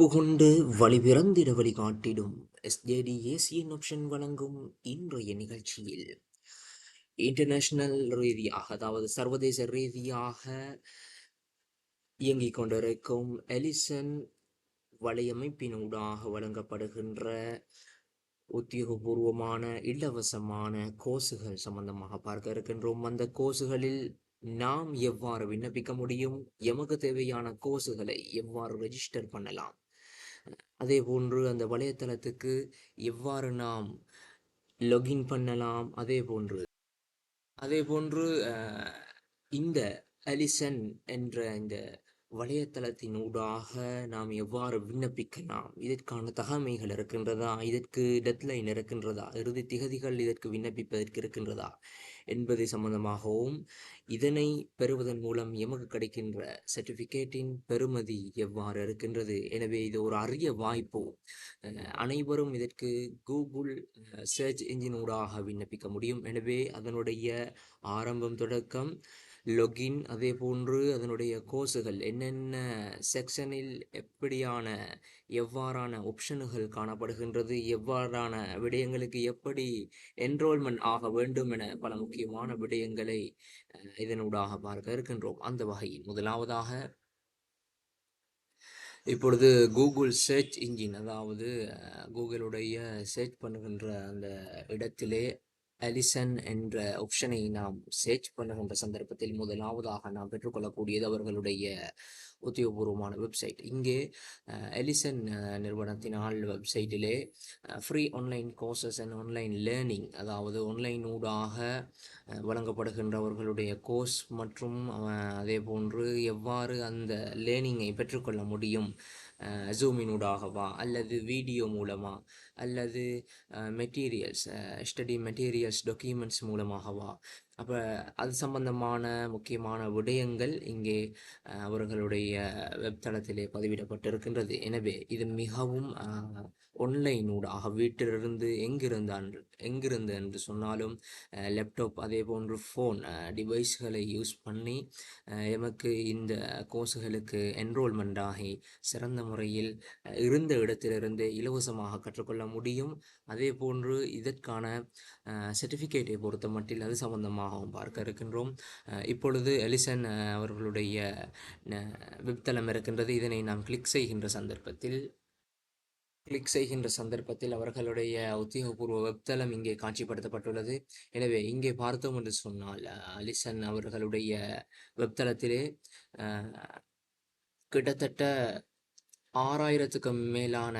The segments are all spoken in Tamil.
புகுண்டு வழிபிறந்திட வழிகாட்டிடும். எஸ்ஜேடி ஏசியன் ஆப்ஷன் வழங்கும் இன்றைய நிகழ்ச்சியில். இன்டர்நேஷனல் ரீதியாக அதாவது சர்வதேச ரீதியாக இயங்கிக் கொண்டிருக்கும் எலிசன் வலையமைப்பினூடாக வழங்கப்படுகின்ற உத்தியோகபூர்வமான இலவசமான கோர்ஸுகள் சம்பந்தமாக பார்க்க இருக்கின்றோம். அந்த கோர்ஸுகளில் நாம் எவ்வாறு விண்ணப்பிக்க முடியும்? எமக்கு தேவையான கோர்ஸுகளை எவ்வாறு ரெஜிஸ்டர் பண்ணலாம்? அதே போன்று அந்த வலைத்தளத்துக்கு எவ்வாறு நாம் லொகின் பண்ணலாம் அதே போன்று அதே போன்று அஹ், இந்த அலிசன் என்ற இந்த வலையத்தளத்தின் ஊடாக நாம் எவ்வாறு விண்ணப்பிக்கலாம்? இதற்கான தகமைகள் இருக்கின்றதா? இதற்கு டெட்லைன் இருக்கின்றதா? இறுதி திகதிகள் இதற்கு விண்ணப்பிப்பதற்கு இருக்கின்றதா? என்பது சம்பந்தமாகவும் இதனை பெறுவதன் மூலம் எமக்கு கிடைக்கின்ற சர்டிஃபிகேட்டின் பெறுமதி எவ்வாறு இருக்கின்றது? எனவே இது ஒரு அரிய வாய்ப்பு. அனைவரும் இதற்கு கூகுள் சர்ச் இன்ஜினூடாக விண்ணப்பிக்க முடியும். எனவே அதனுடைய ஆரம்பம் தொடக்கம். லொகின் அதே போன்று அதனுடைய கோர்ஸுகள் என்னென்ன செக்ஷனில் எப்படியான எவ்வாறான ஆப்ஷனுகள் காணப்படுகின்றது எவ்வாறான விடயங்களுக்கு எப்படி என்ரோல்மெண்ட் ஆக வேண்டும் என பல முக்கியமான விடயங்களை இதனூடாக பார்க்க இருக்கின்றோம். அந்த வகையில் முதலாவதாக இப்பொழுது கூகுள் சர்ச் இன்ஜின் அதாவது கூகுளுடைய சர்ச் பண்ணுகின்ற அந்த இடத்திலே அலிசன் என்ற ஆப்ஷனை நாம் சேர்ச் பண்ணுகின்ற சந்தர்ப்பத்தில் முதலாவதாக நாம் பெற்றுக்கொள்ளக்கூடியது அவர்களுடைய உத்தியோகபூர்வமான வெப்சைட் இங்கே எலிசன் நிறுவனத்தினால் வெப்சைட்டிலே free online courses and online learning அதாவது ஆன்லைன் ஊடாக வழங்கப்படுகின்றவர்களுடைய கோர்ஸ் மற்றும் அதே போன்று எவ்வாறு அந்த லேர்னிங்கை பெற்றுக்கொள்ள முடியும் ஜூமினூடாகவா அல்லது வீடியோ மூலமா அல்லது மெட்டீரியல்ஸ் ஸ்டடி மெட்டீரியல்ஸ் டாக்குமெண்ட்ஸ் மூலமாகவா? அப்போ அது சம்பந்தமான முக்கியமான விடயங்கள் இங்கே அவர்களுடைய வெப்தளத்திலே பதிவிடப்பட்டிருக்கின்றது. எனவே இது மிகவும் ஒன்லைனூடாக வீட்டிலிருந்து எங்கிருந்தான் எங்கிருந்து என்று சொன்னாலும் லேப்டாப் அதே போன்று ஃபோன் டிவைஸ்களை யூஸ் பண்ணி எமக்கு இந்த கோர்ஸுகளுக்கு என்ரோல்மெண்ட் ஆகி சிறந்த முறையில் இருந்த இடத்திலிருந்து இலவசமாக கற்றுக்கொள்ள முடியும். அதே போன்று இதற்கான சர்டிஃபிகேட்டை பொறுத்த மட்டில் அது சம்பந்தமாகவும் பார்க்க இருக்கின்றோம். இப்பொழுது எலிசன் அவர்களுடைய வெப்தளம் இருக்கின்றது. இதனை நாம் கிளிக் செய்கின்ற சந்தர்ப்பத்தில் கிளிக் செய்கின்ற சந்தர்ப்பத்தில் அவர்களுடைய உத்தியோகபூர்வ வெப்தளம் இங்கே காட்சிப்படுத்தப்பட்டுள்ளது. எனவே இங்கே பார்த்தோம் என்று சொன்னால் அஹ், அலிசன் அவர்களுடைய வெப்தளத்திலே கிட்டத்தட்ட ஆறாயிரத்துக்கும் மேலான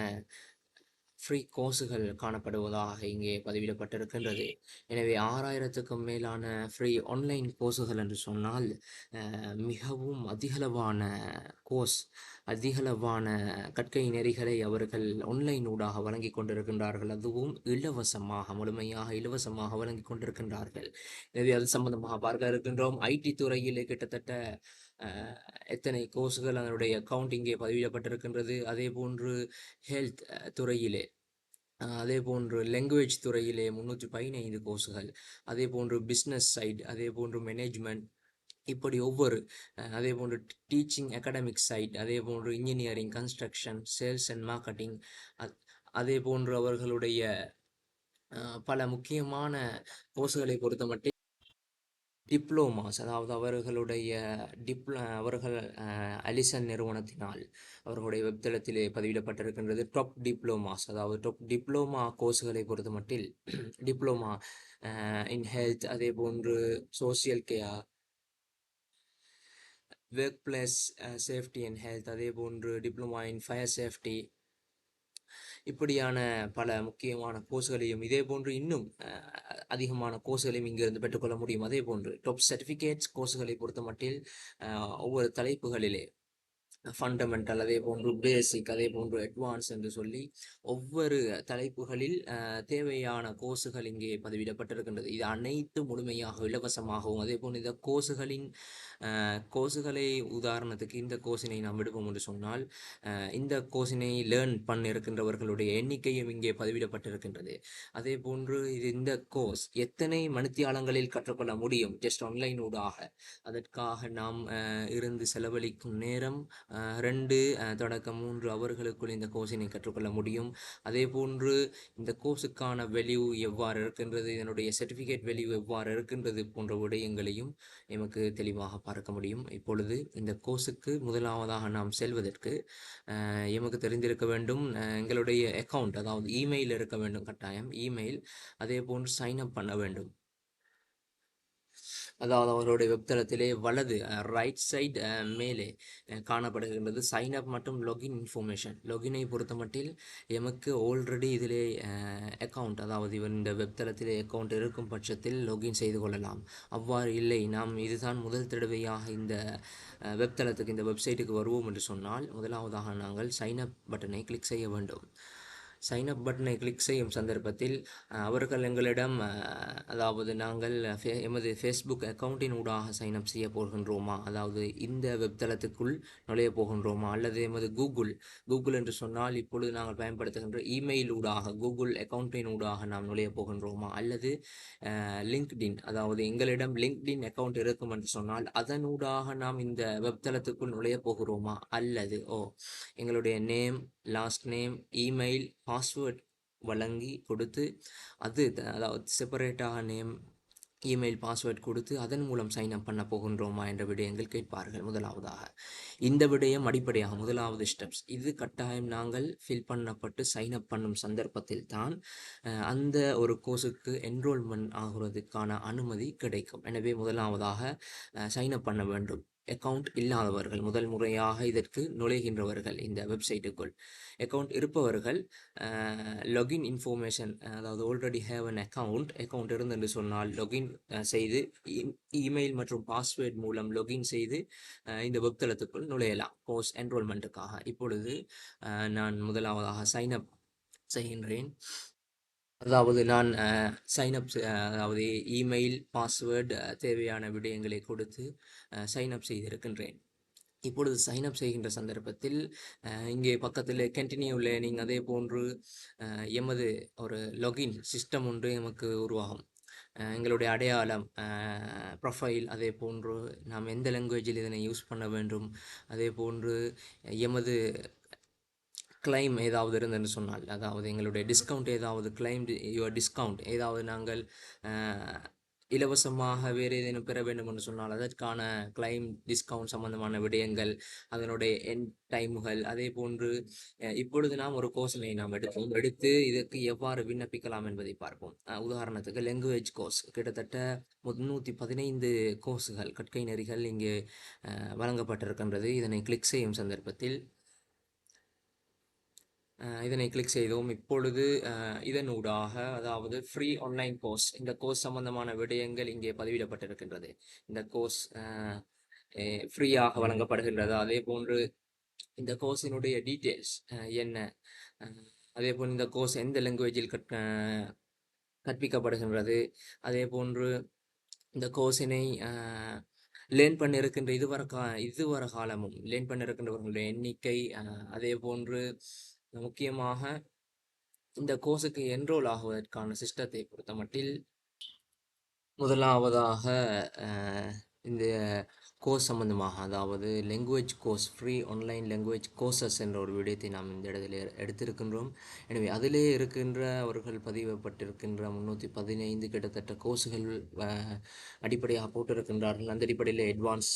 ஃப்ரீ கோர்ஸுகள் காணப்படுவதாக இங்கே பதிவிடப்பட்டிருக்கின்றது. எனவே ஆறாயிரத்துக்கும் மேலான ஃப்ரீ ஆன்லைன் கோர்ஸுகள் என்று சொன்னால் மிகவும் அதிகளவான கோர்ஸ் அதிகளவான கற்கை நெறிகளை அவர்கள் ஆன்லைன் ஊடாக வழங்கி கொண்டிருக்கின்றார்கள். அதுவும் இலவசமாக முழுமையாக இலவசமாக வழங்கி கொண்டிருக்கின்றார்கள். எனவே அது சம்பந்தமாக பார்க்க இருக்கின்றோம். ஐடி துறையிலே கிட்டத்தட்ட எத்தனை கோர்ஸுகள் அதனுடைய அக்கவுண்ட் இங்கே பதிவிடப்பட்டிருக்கின்றது? அதே போன்று ஹெல்த் துறையிலே. அதே போன்று லாங்குவேஜ் துறையிலே முன்னூற்றி பதினைந்து கோர்ஸுகள். அதே போன்று பிஸ்னஸ் சைட் அதே போன்று மேனேஜ்மெண்ட் இப்படி ஒவ்வொரு அதே போன்று டீச்சிங் அகாடமிக் சைட் அதே போன்று engineering construction sales and marketing அதே போன்று அவர்களுடைய பல முக்கியமான கோர்ஸுகளை பொறுத்தமட்டில் டிப்ளோமாஸ் அதாவது அவர்களுடைய டிப்ள அவர்கள் அலிசன் நிறுவனத்தினால் அவர்களுடைய வெப்தளத்திலே பதிவிடப்பட்டிருக்கின்றது டாப் டிப்ளோமாஸ். அதாவது டாப் டிப்ளோமா கோர்ஸுகளை பொறுத்த மட்டில் டிப்ளோமா இன் ஹெல்த் அதே போன்று social care workplace safety and health அதே போன்று டிப்ளமா இன் ஃபயர் சேஃப்டி இப்படியான பல முக்கியமான கோர்ஸ்களையும் இதே போன்று இன்னும் அதிகமான கோர்ஸ்களையும் இங்கிருந்து பெற்றுக்கொள்ள முடியும். அதே போன்று டாப் சர்டிஃபிகேட்ஸ் கோர்ஸ்களை பொறுத்த மட்டில் ஒவ்வொரு தலைப்புகளிலே ஃபண்டமெண்டல் அதே போன்று பேசிக் அதே போன்று அட்வான்ஸ் என்று சொல்லி ஒவ்வொரு தலைப்புகளில் தேவையான கோர்ஸுகள் இங்கே பதிவிடப்பட்டிருக்கின்றது. இது அனைத்து முழுமையாக இலவசமாகவும் அதே போன்று இந்த கோர்ஸுகளின் கோர்ஸுகளை உதாரணத்துக்கு இந்த கோர்ஸினை நாம் எடுப்போம் என்று சொன்னால் இந்த கோர்ஸினை லேர்ன் பண்ண இருக்கின்றவர்களுடைய எண்ணிக்கையும் இங்கே பதிவிடப்பட்டிருக்கின்றது. அதே போன்று இது இந்த கோர்ஸ் எத்தனை மணித்தியாலங்களில் கற்றுக்கொள்ள முடியும்? ஜஸ்ட் ஆன்லைன் ஊடாக. அதற்காக நாம் இருந்து செலவழிக்கும் நேரம் ரெண்டு தொடக்கம் மூன்று அவர்களுக்குள் இந்த கோர்ஸினை கற்றுக்கொள்ள முடியும். அதே போன்று இந்த கோர்ஸுக்கான வெல்யூ எவ்வாறு இருக்கின்றது இதனுடைய சர்டிஃபிகேட் வெல்யூ எவ்வாறு இருக்கின்றது போன்ற விடயங்களையும் எமக்கு தெளிவாக பார்க்க முடியும். இப்பொழுது இந்த கோர்ஸுக்கு முதலாவதாக நாம் செல்வதற்கு எமக்கு தெரிந்திருக்க வேண்டும் எங்களுடைய அக்கௌண்ட் அதாவது இமெயில் இருக்க வேண்டும் கட்டாயம் இமெயில் அதே போன்று சைன் அப் பண்ண வேண்டும். அதாவது அவருடைய வெப்தளத்திலே வலது ரைட் சைடு மேலே காணப்படுகின்றது. சைன் அப் மற்றும் லொகின் இன்ஃபர்மேஷன் லொகினை பொறுத்த மட்டில் எமக்கு ஆல்ரெடி இதிலே அக்கௌண்ட் அதாவது இவன் இந்த வெப்தளத்திலே அக்கௌண்ட் இருக்கும் பட்சத்தில் லொகின் செய்து கொள்ளலாம். அவ்வாறு இல்லை. நாம் இதுதான் முதல் தடவையாக இந்த வெப்தளத்துக்கு இந்த வெப்சைட்டுக்கு வருவோம் என்று சொன்னால் முதலாவதாக நாங்கள் சைன் அப் பட்டனை கிளிக் செய்ய வேண்டும். சைன் அப் பட்டனை கிளிக் செய்யும் சந்தர்ப்பத்தில் அவர்கள் எங்களிடம் அதாவது நாங்கள் எமது ஃபேஸ்புக் அக்கௌண்ட்டின் ஊடாக சைன் அப் செய்ய போகின்றோமா? அதாவது இந்த வெப்தளத்துக்குள் நுழைய போகின்றோமா? அல்லது எமது கூகுள் கூகுள் என்று சொன்னால் இப்பொழுது நாங்கள் பயன்படுத்துகின்ற இமெயில் ஊடாக கூகுள் அக்கௌண்ட்டின் ஊடாக நாம் நுழைய போகின்றோமா? அல்லது லிங்க்டின் அதாவது எங்களிடம் லிங்க்டின் அக்கௌண்ட் இருக்கும் என்று சொன்னால் அதனூடாக நாம் இந்த வெப்தளத்துக்குள் நுழைய போகிறோமா? அல்லது ஓ எங்களுடைய name last name email password வழங்கி கொடுத்து அது அதாவது செப்பரேட்டாக நேம் இமெயில் பாஸ்வேர்ட் கொடுத்து அதன் மூலம் சைன் அப் பண்ண போகின்றோமா என்ற விடயங்கள் கேட்பார்கள் முதலாவதாக. இந்த விடயம் அடிப்படையாக முதலாவது ஸ்டெப்ஸ் இது கட்டாயம் நாங்கள் ஃபில் பண்ணப்பட்டு சைன் அப் பண்ணும் சந்தர்ப்பத்தில் தான் அந்த ஒரு கோர்ஸுக்கு என்ரோல்மெண்ட் ஆகுறதுக்கான அனுமதி கிடைக்கும். எனவே முதலாவதாக சைன் அப் பண்ண வேண்டும். அக்கவுண்ட் இல்லாதவர்கள் முதல் முறையாக இதற்கு நுழைகின்றவர்கள் இந்த வெப்சைட்டுக்குள் அக்கவுண்ட் இருப்பவர்கள் லொகின் இன்ஃபர்மேஷன் அதாவது already have an account account இருந்து என்று சொன்னால் லொகின் செய்து e-, இமெயில் மற்றும் பாஸ்வேர்ட் மூலம் லொகின் செய்து இந்த வெப்தளத்துக்குள் நுழையலாம். கோர்ஸ் என்ரோல்மெண்ட்டுக்காக இப்பொழுது நான் முதலாவதாக சைன் அப் செய்கின்றேன். அதாவது நான் சைன் அப் அதாவது இமெயில் பாஸ்வேர்டு தேவையான விடயங்களை கொடுத்து சைன்அப் செய்திருக்கின்றேன். இப்பொழுது சைன் அப் செய்கின்ற சந்தர்ப்பத்தில் இங்கே பக்கத்தில் கண்டினியூ நீங்கள் அதே போன்று எமது ஒரு லொகின் சிஸ்டம் ஒன்று எமக்கு உருவாகும். எங்களுடைய அடையாளம் ப்ரொஃபைல் அதே போன்று நாம் எந்த லாங்குவேஜில் இதனை யூஸ் பண்ண வேண்டும் அதே போன்று எமது கிளைம் ஏதாவது இருந்ததுன்னு சொன்னால் அதாவது எங்களுடைய டிஸ்கவுண்ட் ஏதாவது கிளைம் யுவர் டிஸ்கவுண்ட் ஏதாவது நாங்கள் இலவசமாக வேறு ஏதேனும் பெற வேண்டும் என்று சொன்னால் அதற்கான கிளைம் டிஸ்கவுண்ட் சம்பந்தமான விடயங்கள் அதனுடைய என் டைமுகள் அதே போன்று இப்பொழுது நாம் ஒரு கோர்ஸினை நாம் எடுப்போம். எடுத்து இதற்கு எவ்வாறு விண்ணப்பிக்கலாம் என்பதை பார்ப்போம். உதாரணத்துக்கு லாங்குவேஜ் கோர்ஸ் கிட்டத்தட்ட முன்னூற்றி பதினைந்து கோர்ஸுகள் கற்கை நெறிகள் இங்கே வழங்கப்பட்டிருக்கின்றது. இதனை கிளிக் செய்யும் சந்தர்ப்பத்தில் இதனை கிளிக் செய்தோம். இப்பொழுது இதனூடாக அதாவது ஃப்ரீ ஆன்லைன் கோர்ஸ் இந்த கோர்ஸ் சம்பந்தமான விடயங்கள் இங்கே பதிவிடப்பட்டிருக்கின்றது. இந்த கோர்ஸ் ஃப்ரீயாக வழங்கப்படுகின்றது. அதே போன்று இந்த கோர்ஸினுடைய டீட்டெயில்ஸ் என்ன? அதே போல் இந்த கோர்ஸ் எந்த லாங்குவேஜில் கற் கற்பிக்கப்படுகின்றது? அதே போன்று இந்த கோர்ஸினை லேர்ன் பண்ணியிருக்கின்ற இதுவரை கா இதுவரை காலமும் லேர்ன் பண்ணியிருக்கின்றவர்களுடைய எண்ணிக்கை அதே போன்று முக்கியமாக இந்த கோர்ஸுக்கு என்ரோல் ஆகுவதற்கான சிஸ்டத்தை பொறுத்த மட்டில் முதலாவதாக இந்த கோர்ஸ் சம்மந்தமாக அதாவது language course free online language courses என்ற ஒரு விடயத்தை நாம் இந்த இடத்துல எடுத்திருக்கின்றோம். எனவே அதிலே இருக்கின்ற அவர்கள் பதிவப்பட்டிருக்கின்ற முந்நூற்றி பதினைந்து கிட்டத்தட்ட கோர்ஸுகள் அடிப்படையாக போட்டிருக்கின்றார்கள். அந்த அடிப்படையில் அட்வான்ஸ்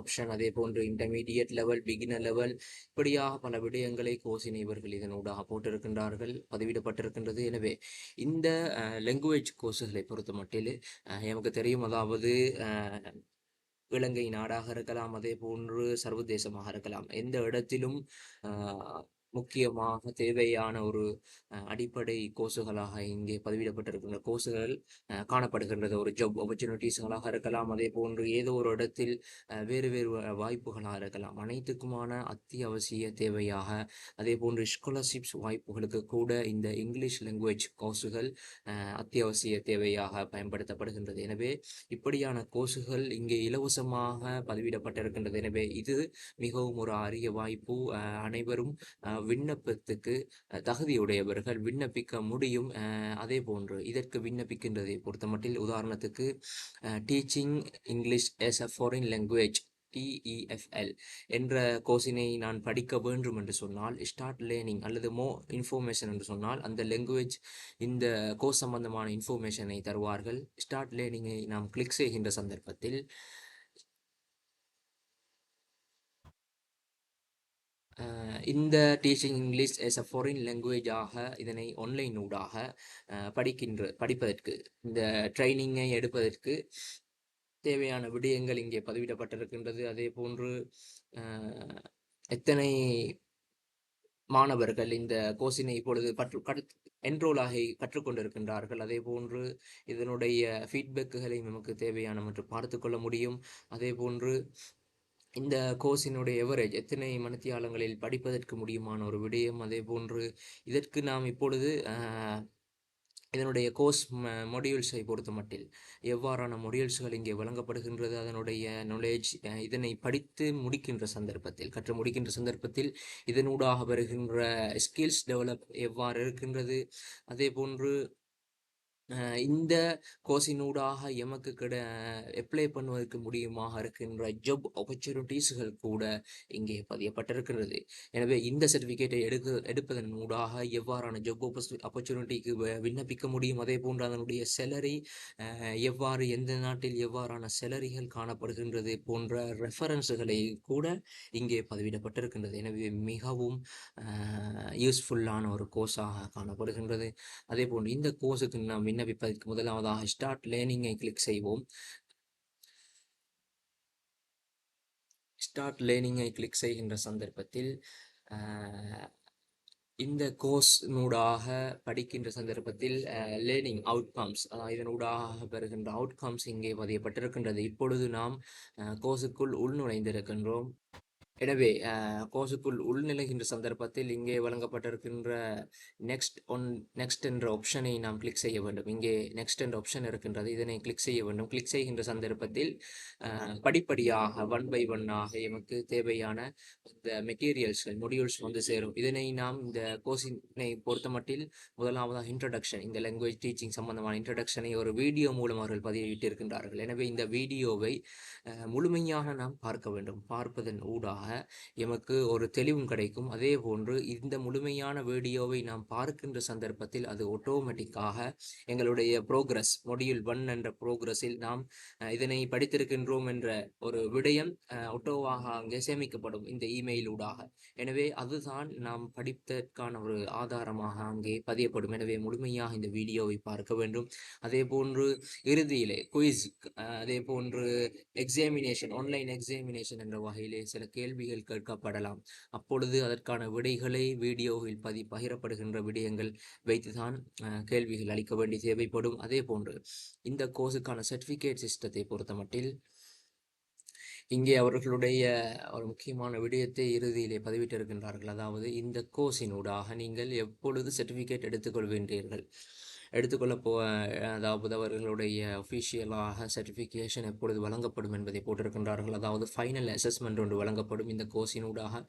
ஆப்ஷன் அதே போன்று இன்டர்மீடியட் லெவல் பிகினர் லெவல் இப்படியாக பல விடயங்களை கோர்ஸினை இவர்கள் இதனூடாக போட்டிருக்கின்றார்கள் பதிவிடப்பட்டிருக்கின்றது. எனவே இந்த லாங்குவேஜ் கோர்ஸுகளை பொறுத்த மட்டில் எனக்கு தெரியும் அதாவது இலங்கை நாடாக இருக்கலாம் அதே போன்று சர்வதேசமாக இருக்கலாம். எந்த இடத்திலும் முக்கியமாக தேவையான ஒரு அடிப்படை கோர்ஸுகளாக இங்கே பதிவிடப்பட்டிருக்கின்ற கோர்ஸுகள் காணப்படுகின்றது. ஒரு ஜாப் ஆப்பர்ச்சுனிட்டிஸ்களாக இருக்கலாம் அதே போன்று ஏதோ ஒரு இடத்தில் வேறு வேறு வாய்ப்புகளாக இருக்கலாம். அனைத்துக்குமான அத்தியாவசிய தேவையாக அதே போன்று ஸ்காலர்ஷிப்ஸ் வாய்ப்புகளுக்கு கூட இந்த இங்கிலீஷ் லாங்குவேஜ் கோர்ஸுகள் அத்தியாவசிய தேவையாக பயன்படுத்தப்படுகின்றது. எனவே இப்படியான கோர்ஸுகள் இங்கே இலவசமாக பதிவிடப்பட்டிருக்கின்றது. எனவே இது மிகவும் ஒரு அரிய வாய்ப்பு. அனைவரும் விண்ணப்பத்துக்கு தகுதியுடையவர்கள் விண்ணப்பிக்க முடியும். அதே போன்று இதற்கு விண்ணப்பிக்கின்றதை பொறுத்தமட்டில் உதாரணத்துக்கு teaching English as a foreign language TEFL என்ற கோர்ஸினை நான் படிக்க வேண்டும் என்று சொன்னால் ஸ்டார்ட் லேர்னிங் அல்லது மோ இன்ஃபர்மேஷன் என்று சொன்னால் அந்த லாங்குவேஜ் இந்த கோர்ஸ் சம்பந்தமான இன்ஃபர்மேஷனை தருவார்கள். ஸ்டார்ட் லேர்னிங்கை நாம் கிளிக் செய்கின்ற சந்தர்ப்பத்தில் இந்த teaching English as a foreign லாங்குவேஜாக இதனை ஆன்லைன் ஊடாக படிக்கின்ற படிப்பதற்கு இந்த ட்ரைனிங்கை எடுப்பதற்கு தேவையான விடயங்கள் இங்கே பதிவிடப்பட்டிருக்கின்றது. அதே போன்று எத்தனை மாணவர்கள் இந்த கோர்ஸினை இப்பொழுது பற்று என்ரோல் என்ரோலாகி கற்றுக்கொண்டிருக்கின்றார்கள். அதே போன்று இதனுடைய ஃபீட்பேக்குகளை நமக்கு தேவையான மற்றும் பார்த்து கொள்ள முடியும். அதே போன்று இந்த கோர்ஸினுடைய எவரேஜ் எத்தனை மனத்தியாலங்களில் படிப்பதற்கு முடியுமான ஒரு விடயம்? அதே போன்று இதற்கு நாம் இப்பொழுது இதனுடைய கோர்ஸ் மொடியூல்ஸை பொறுத்த மட்டில் எவ்வாறான மொடியூல்ஸ்கள் இங்கே வழங்கப்படுகின்றது? அதனுடைய நாலேஜ் இதனை படித்து முடிக்கின்ற சந்தர்ப்பத்தில் கற்று முடிக்கின்ற சந்தர்ப்பத்தில் இதனூடாக வருகின்ற ஸ்கில்ஸ் டெவலப் எவ்வாறு இருக்கின்றது? அதே போன்று இந்த கோர்ஸினூடாக எமக்கு கிட அப்ளை பண்ணுவதற்கு முடியுமாக இருக்கின்ற ஜப் ஆப்பர்ச்சுனிட்டிஸ்கள் கூட இங்கே பதியப்பட்டிருக்கிறது. எனவே இந்த சர்டிஃபிகேட்டை எடுக்க எடுப்பதன் ஊடாக எவ்வாறான ஜப் ஆப்பர்ச்சுனிட்டிக்கு விண்ணப்பிக்க முடியும்? அதே போன்று அதனுடைய செலரி எவ்வாறு எந்த நாட்டில் எவ்வாறான செலரிகள் காணப்படுகின்றது போன்ற ரெஃபரன்ஸுகளை கூட இங்கே பதிவிடப்பட்டிருக்கின்றது. எனவே மிகவும் யூஸ்ஃபுல்லான ஒரு கோர்ஸாக காணப்படுகின்றது. அதே போன்று இந்த கோர்ஸுக்கு நாம் விண்ணப்பிப்பதற்கு முதலாவதாக ஸ்டார்ட் லேர்னிங்கை கிளிக் செய்வோம். ஸ்டார்ட் லேர்னிங்கை கிளிக் செய்கின்ற சந்தர்ப்பத்தில் இந்த கோர்ஸ் நூடாக படிக்கின்ற சந்தர்ப்பத்தில் லேர்னிங் அவுட்கம்ஸ் இதனூடாக பெறுகின்ற அவுட்கம்ஸ் இங்கே பதியப்பட்டிருக்கின்றது. இப்பொழுது நாம் கோர்ஸுக்குள் உள்நுழைந்திருக்கின்றோம். எனவே கோர்ஸுக்குள் உள்நிலைகின்ற சந்தர்ப்பத்தில் இங்கே வழங்கப்பட்டிருக்கின்ற நெக்ஸ்ட் ஒன் நெக்ஸ்ட் என்ற ஆப்ஷனை நாம் கிளிக் செய்ய வேண்டும். இங்கே நெக்ஸ்ட் என்ற ஆப்ஷன் இருக்கின்றது. இதனை கிளிக் செய்ய வேண்டும். கிளிக் செய்கின்ற சந்தர்ப்பத்தில் படிப்படியாக ஒன் பை ஒன்னாக எமக்கு தேவையான இந்த மெட்டீரியல்ஸ்கள் மொடியூல்ஸ் வந்து சேரும். இதனை நாம் இந்த கோர்ஸினை பொறுத்த மட்டில் முதலாவதாக இன்ட்ரடக்ஷன் இந்த லாங்குவேஜ் டீச்சிங் சம்பந்தமான இன்ட்ரடக்ஷனை ஒரு வீடியோ மூலம் அவர்கள் பதிவிட்டிருக்கின்றார்கள் எனவே இந்த வீடியோவை முழுமையாக நாம் பார்க்க வேண்டும். பார்ப்பதன் ஊடாக எமக்கு ஒரு தெளிவும் கிடைக்கும். அதே போன்று இந்த முழுமையான வீடியோவை நாம் பார்க்கின்ற சந்தர்ப்பத்தில் அது ஆட்டோமேட்டிக்காக எங்களுடைய ப்ரோக்ரஸ் மொடியூல் ஒன் என்ற ப்ரோக்ரஸில் நாம் இதனை படித்திருக்கின்றோம் என்ற ஒரு விடயம் ஒட்டோவாக அங்கே சேமிக்கப்படும் இந்த இமெயில் ஊடாக. எனவே அதுதான் நாம் படித்ததற்கான ஒரு ஆதாரமாக அங்கே பதியப்படும். எனவே முழுமையாக இந்த வீடியோவை பார்க்க வேண்டும். அதே போன்று இறுதியிலே குயிஸ் அதே போன்று எக்ஸாமினேஷன் ஆன்லைன் எக்ஸாமினேஷன் என்ற வகையிலே சில கேள்வி கேள்விகள் கேட்கப்படலாம். அப்பொழுது அதற்கான விடைகளை வீடியோவில் பதி பகிரப்படுகின்ற விடயங்கள் வைத்துதான் கேள்விகள் அளிக்க வேண்டி தேவைப்படும். அதே போன்று இந்த கோர்ஸுக்கான சர்டிஃபிகேட் சிஸ்டத்தை பொறுத்த மட்டில் இங்கே அவர்களுடைய ஒரு முக்கியமான விடயத்தை இறுதியிலே பதிவிட்டிருக்கின்றார்கள். அதாவது இந்த கோர்ஸினூடாக நீங்கள் எப்பொழுது சர்டிஃபிகேட் எடுத்துக்கொள்கின்றீர்கள்? எடுத்துக்கொள்ள போ அதாவது அவர்களுடைய ஒஃபீஷியலாக சர்டிஃபிகேஷன் எப்பொழுது வழங்கப்படும் என்பதை போட்டிருக்கின்றார்கள். அதாவது ஃபைனல் அசஸ்மெண்ட் ஒன்று வழங்கப்படும். இந்த கோர்ஸினூடாக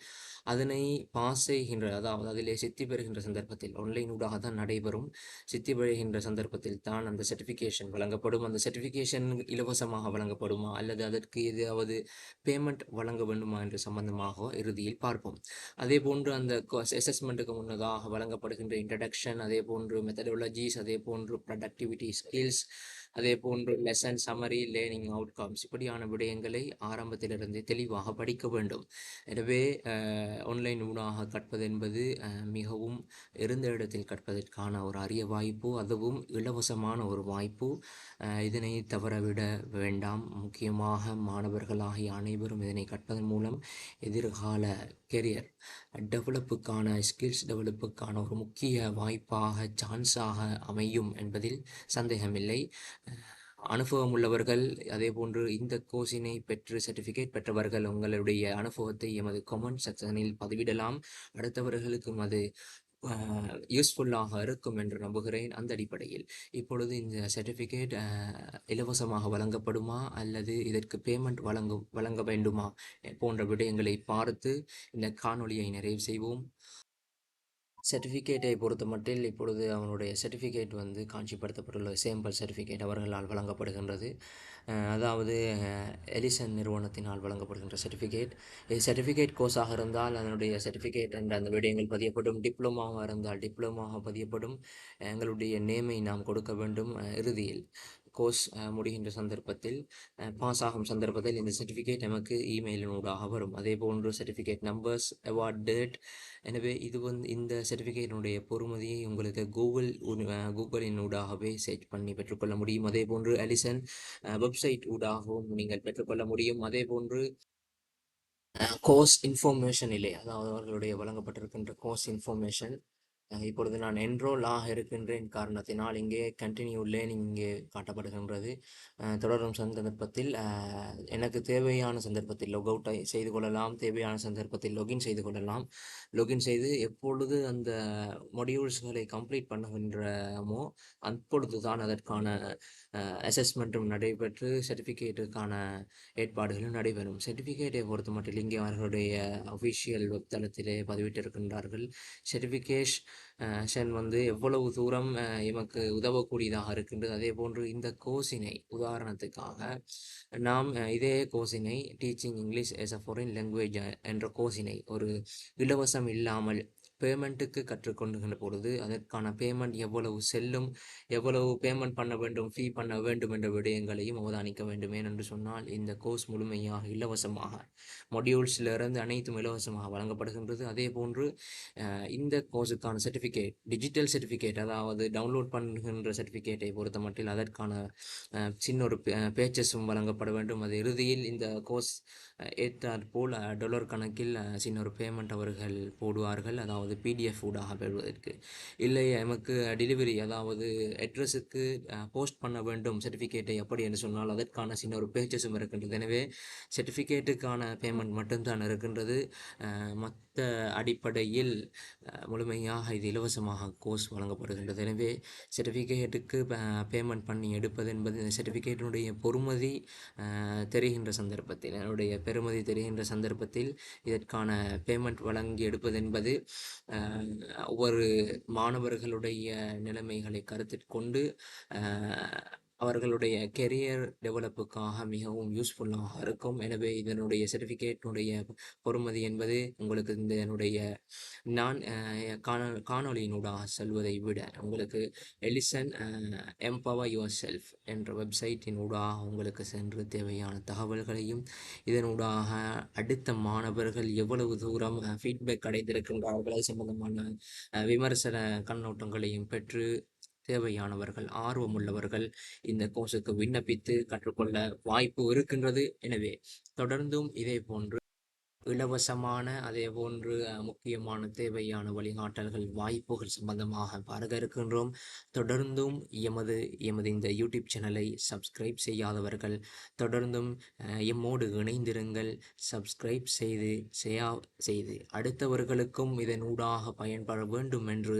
அதனை பாஸ் செய்கின்ற அதாவது அதிலே சித்தி பெறுகின்ற சந்தர்ப்பத்தில் ஆன்லைனூடாக தான் நடைபெறும். சித்தி பெறுகின்ற சந்தர்ப்பத்தில் தான் அந்த சர்டிஃபிகேஷன் வழங்கப்படும். அந்த சர்டிஃபிகேஷன் இலவசமாக வழங்கப்படுமா? அல்லது அதற்கு ஏதாவது பேமெண்ட் வழங்க வேண்டுமா என்று சம்பந்தமாக இறுதியில் பார்ப்போம். அதே போன்று அந்த அசஸ்மெண்ட்டுக்கு முன்னதாக வழங்கப்படுகின்ற இன்ட்ரடக்ஷன் அதே போன்று மெத்தடாலஜிஸ் அதே போன்று ப்ரொடக்டிவிட்டி ஸ்கில்ஸ் அதே போன்று லெசன் சமரி லேர்னிங் அவுட்கம்ஸ் இப்படியான விடயங்களை ஆரம்பத்திலிருந்து தெளிவாக படிக்க வேண்டும். எனவே ஆன்லைன் ஊடாக கற்பது என்பது மிகவும் இருந்த இடத்தில் கற்பதற்கான ஒரு அரிய வாய்ப்பு அதுவும் இலவசமான ஒரு வாய்ப்பு. இதனை தவறவிட வேண்டாம். முக்கியமாக மாணவர்களாகிய அனைவரும் இதனை கற்பதன் மூலம் எதிர்கால கெரியர் டெவலப்புக்கான ஸ்கில்ஸ் டெவலப்புக்கான ஒரு முக்கிய வாய்ப்பாக சான்ஸாக அமையும் என்பதில் சந்தேகமில்லை. அனுபவம் உள்ளவர்கள் அதே போன்று இந்த கோர்ஸினை பெற்று சர்டிஃபிகேட் பெற்றவர்கள் உங்களுடைய அனுபவத்தை எமது கமெண்ட் செக்ஷனில் பதிவிடலாம். அடுத்தவர்களுக்கும் அது யூஸ்ஃபுல்லாக இருக்கும் என்று நம்புகிறேன் அந்த அடிப்படையில். இப்பொழுது இந்த சர்டிஃபிகேட் இலவசமாக வழங்கப்படுமா அல்லது இதற்கு பேமெண்ட் வழங்கும் வழங்க வேண்டுமா போன்ற விடயங்களை பார்த்து இந்த காணொலியை நிறைவு செய்வோம். சர்டிஃபிகேட்டை பொறுத்த மட்டில் இப்பொழுது அவனுடைய சர்டிஃபிகேட் வந்து காட்சிப்படுத்தப்பட்டுள்ள சேம்பிள் சர்டிஃபிகேட் அவர்களால் வழங்கப்படுகின்றது. அதாவது எலிசன் நிறுவனத்தினால் வழங்கப்படுகின்ற சர்டிஃபிகேட் இது சர்டிஃபிகேட் கோர்ஸாக இருந்தால் அதனுடைய சர்டிஃபிகேட் என்ற அந்த விடயங்கள் பதியப்படும். டிப்ளமாக இருந்தால் டிப்ளமாக பதியப்படும். எங்களுடைய நேமை நாம் கொடுக்க வேண்டும் இறுதியில். கோர்ஸ் uh, முடிகின்ற சந்தர்ப்பத்தில் uh, பாஸ் ஆகும் சந்தர்ப்பத்தில் இந்த சர்டிஃபிகேட் நமக்கு இமெயிலினூடாக வரும். அதே போன்று சர்டிஃபிகேட் நம்பர்ஸ் அவார்ட் டேட் எனவே இது வந்து இந்த சர்டிஃபிகேட்டினுடைய பொறுமதியை உங்களுக்கு கூகுள் கூகுளின் uh, ஊடாகவே சர்ச் பண்ணி பெற்றுக்கொள்ள முடியும். அதே போன்று அலிசன் வெப்சைட் ஊடாகவும் நீங்கள் பெற்றுக்கொள்ள முடியும். அதே போன்று கோர்ஸ் இன்ஃபர்மேஷன் இல்லை அதாவது அவர்களுடைய வழங்கப்பட்டிருக்கின்ற கோர்ஸ் இன்ஃபர்மேஷன் இப்பொழுது நான் என்ரோல் ஆக இருக்கின்றேன். காரணத்தினால் இங்கே கண்டினியூ லேர்னிங் இங்கே காட்டப்படுகின்றது. தொடரும் சந்தர்ப்பத்தில் எனக்கு தேவையான சந்தர்ப்பத்தில் லொக் அவுட்டை செய்து கொள்ளலாம். தேவையான சந்தர்ப்பத்தில் லொகின் செய்து கொள்ளலாம். லொகின் செய்து எப்பொழுது அந்த மொடியூல்ஸ்களை கம்ப்ளீட் பண்ணுகின்றமோ அப்பொழுது தான் அதற்கான அசஸ்மெண்ட்டும் நடைபெற்று சர்டிஃபிகேட்டுக்கான ஏற்பாடுகளும் நடைபெறும். சர்டிஃபிகேட்டை பொறுத்த மட்டும் இங்கே அவர்களுடைய அஃபிஷியல் வெப்தளத்திலே பதிவிட்டிருக்கின்றார்கள். சர்டிஃபிகேஷ் ஷன் வந்து எவ்வளவு தூரம் எமக்கு உதவக்கூடியதாக இருக்கின்றது. அதே போன்று இந்த கோர்ஸினை உதாரணத்துக்காக நாம் இதே கோர்ஸினை teaching English as a foreign language என்ற கோர்ஸினை ஒரு இலவசம் இல்லாமல் பேமெண்ட்டுக்கு கற்றுக்கொண்டுகின்ற பொழுது அதற்கான பேமெண்ட் எவ்வளவு செல்லும் எவ்வளவு பேமெண்ட் பண்ண வேண்டும் ஃபீ பண்ண வேண்டும் என்ற விடயங்களையும் அவதானிக்க வேண்டும் ஏனென்று சொன்னால் இந்த கோர்ஸ் முழுமையாக இலவசமாக மொடியூல்ஸிலிருந்து அனைத்தும் இலவசமாக வழங்கப்படுகின்றது. அதே போன்று இந்த கோர்ஸுக்கான சர்டிஃபிகேட் டிஜிட்டல் சர்டிஃபிகேட் அதாவது டவுன்லோட் பண்ணுகின்ற சர்டிஃபிகேட்டை பொறுத்த மட்டில் அதற்கான சின்ன ஒரு பேச்சஸும் வழங்கப்பட வேண்டும். அது இறுதியில் இந்த கோர்ஸ் ஏற்றாற்போல் டொலர் கணக்கில் சின்ன ஒரு பேமெண்ட் அவர்கள் போடுவார்கள். அதாவது அதாவது பிடிஎஃப் ஊடாக பெறுவதற்கு. இல்லை எமக்கு டெலிவரி அதாவது அட்ரஸுக்கு போஸ்ட் பண்ண வேண்டும் சர்டிஃபிகேட்டை எப்படி என்று சொன்னால் அதற்கான சின்ன ஒரு பேச்சஸும் இருக்கின்றது. எனவே சர்டிஃபிகேட்டுக்கான பேமெண்ட் மட்டும்தான் இருக்கின்றது. மற்ற அடிப்படையில் முழுமையாக இது இலவசமாக கோர்ஸ் வழங்கப்படுகின்றது. எனவே சர்டிஃபிகேட்டுக்கு பேமெண்ட் பண்ணி எடுப்பது என்பது இந்த சர்டிஃபிகேட்டினுடைய பொறுமதி தெரிகின்ற சந்தர்ப்பத்தில் என்னுடைய பெருமதி தெரிகின்ற சந்தர்ப்பத்தில் இதற்கான பேமெண்ட் வழங்கி எடுப்பது என்பது ஒவ்வொரு மாணவர்களுடைய நிலைமைகளை கருத்தில் கொண்டு அவர்களுடைய கெரியர் டெவலப்புக்காக மிகவும் யூஸ்ஃபுல்லாக இருக்கும். எனவே இதனுடைய சர்டிஃபிகேட்னுடைய பொறுமதி என்பது உங்களுக்கு இந்த என்னுடைய நான் காண காணொலியினூடாக செல்வதை விட உங்களுக்கு எலிசன் எம்பவர் யுவர் செல்ஃப் என்ற வெப்சைட்டினூடாக உங்களுக்கு சென்று தேவையான தகவல்களையும் இதனூடாக அடுத்த மாணவர்கள் எவ்வளவு தூரம் ஃபீட்பேக் அடைந்திருக்கின்றார்கள் சம்பந்தமான விமர்சன கண்ணோட்டங்களையும் பெற்று தேவையானவர்கள் ஆர்வமுள்ளவர்கள் இந்த கோர்ஸுக்கு விண்ணப்பித்து கற்றுக்கொள்ள வாய்ப்பு இருக்கின்றது. எனவே தொடர்ந்தும் இதே போன்று இலவசமான அதே போன்று முக்கியமான தேவையான வழிகாட்டல்கள் வாய்ப்புகள் சம்பந்தமாக பார்க்க இருக்கின்றோம் தொடர்ந்தும் எமது எமது இந்த யூடியூப் சேனலை சப்ஸ்கிரைப் செய்யாதவர்கள் தொடர்ந்தும் எம்மோடு இணைந்திருங்கள். சப்ஸ்கிரைப் செய்து செய்யா செய்து அடுத்தவர்களுக்கும் இதன் ஊடாக பயன்பட வேண்டும் என்று